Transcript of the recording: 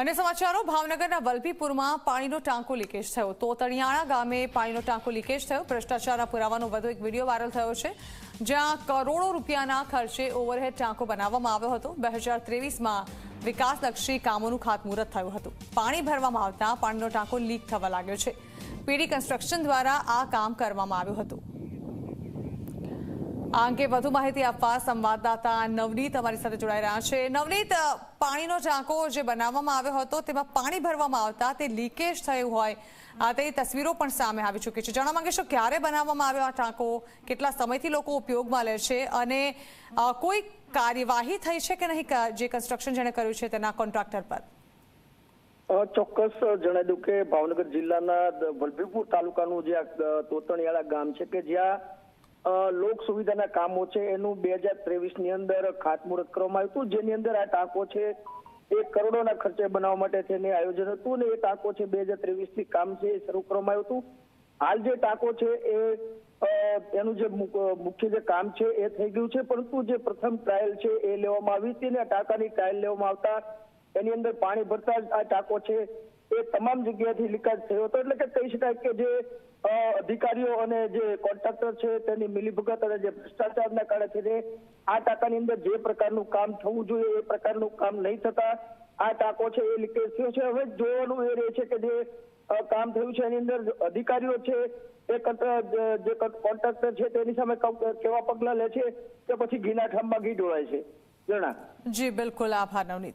અને સમાચારો, ભાવનગરના વલભીપુરમાં પાણીનો ટાંકો લીકેજ થયો. તો તળિયાણા ગામે પાણીનો ટાંકો લીકેજ થયો. ભ્રષ્ટાચારના પુરાવાનો વધુ એક વીડિયો વાયરલ થયો છે, જ્યાં કરોડો રૂપિયાના ખર્ચે ઓવરહેડ ટાંકો બનાવવામાં આવ્યો હતો. બે હજાર ત્રેવીસમાં વિકાસલક્ષી કામોનું ખાતમુહૂર્ત થયું હતું. પાણી ભરવામાં આવતા પાણીનો ટાંકો લીક થવા લાગ્યો છે. પીડી કન્સ્ટ્રક્શન દ્વારા આ કામ કરવામાં આવ્યું હતું. આ અંગે વધુ માહિતી આપવા સંવાદદાતા નવનીત અમારી સાથે જોડાઈ રહ્યા છે. નવનીત પાણીનો ટાંકો જે બનાવવામાં આવ્યો હતો, તેમાં પાણી ભરવામાં આવતા તે લીકેજ થયું હોય. તે તસવીરો પણ સામે આવી ચૂકી છે. જાણવા માંગીશું ક્યારે બનાવવામાં આવ્યો આ ટાંકો કેટલા સમયથી લોકો ઉપયોગમાં લે છે અને કોઈ કાર્યવાહી થઈ છે કે નહીં જે કન્સ્ટ્રક્શન જેણે કર્યું છે તેના કોન્ટ્રાક્ટર પર? ચોક્કસ જણાવી દઉં કે ભાવનગર જિલ્લાના વલભીપુર તાલુકાનું જે તોતણીયાળા ગામ છે કે જ્યાં લોક સુવિધાના કામો છે, એનું બે હજાર ત્રેવીસની અંદર ખાતમુહૂર્ત કરવામાં આવ્યું હતું, જેની અંદર આ ટાંકો છે, એક કરોડોના ખર્ચે બનાવવા માટે થઈને આયોજન હતું ને એ ટાંકો છે બે હજાર ત્રેવીસથી કામ છે એ શરૂ કરવામાં આવ્યું હતું. હાલ જે ટાંકો છે એ એનું જે મુખ્ય જે કામ છે એ થઈ ગયું છે, પરંતુ જે પ્રથમ ટ્રાયલ છે એ લેવામાં આવી હતી અને આ ટાંકાની ટ્રાયલ લેવામાં આવતા એની અંદર પાણી ભરતા જ આ ટાંકો છે એ તમામ જગ્યાએથી લીકાજ થયો હતો. એટલે કે કહી શકાય કે જે અધિકારીઓ અને જે કોન્ટ્રાક્ટર છે તેની મિલીભગત અને જે ભ્રષ્ટાચારના કારણે છે તે આ ટાંકાની અંદર જે પ્રકારનું કામ થવું જોઈએ એ પ્રકારનું કામ નહીં થતા. આ ટાંકો છે એ લીકેજ થયો છે. હવે જોવાનું એ રહે છે કે જે કામ થયું છે એની અંદર અધિકારીઓ છે એ જે કોન્ટ્રાક્ટર છે તેની સામે કવ- પગલા લે છે કે પછી ઘીના ઠામમાં ઘી ઢોળાય છે. જણા જી, બિલકુલ. આભાર, નવનીત.